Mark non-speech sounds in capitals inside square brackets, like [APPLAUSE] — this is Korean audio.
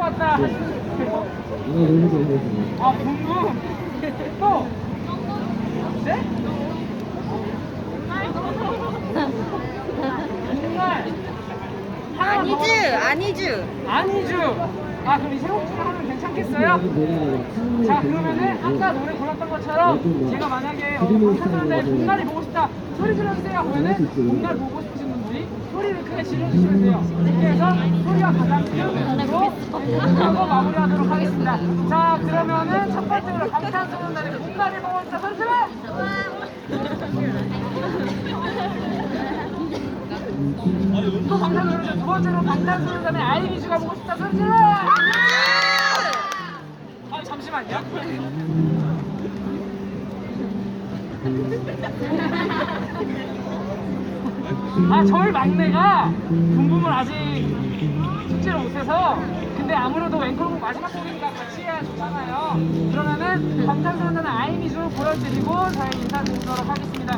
것 같다 하시는 아 붕붕 또? 네? 정말. 아니즈, 아니즈. 아니죠 아 그럼 이 세곡지를 하면 괜찮겠어요? 자 그러면은 아까 노래 불렀던 것처럼 제가 만약에 어, 방탄소년단의 봄날이 보고 싶다. 소리 질러주세요. 그러면은 봄날 보고 싶으신 소리를 크게 질러주시면 돼요. 이렇게 해서 소리가 가장 큰 으로 하고 마무리하도록 하겠습니다. 자 그러면은 첫 번째로 방탄소년단의 싶다 소리 질러 또 방탄소년단 두 번째로 방탄소년단의 아이비즈가 보고 싶다 질러 아 잠시만요. [LAUGHS] 아 저희 막내가 붕붕을 아직 숙제를 못해서 근데 아무래도 앵콜곡 마지막 곡이니까 같이 해야 좋잖아요. 그러면은 방탄소년단의 아이미즈 보여드리고 저희 인사 드리도록 하겠습니다.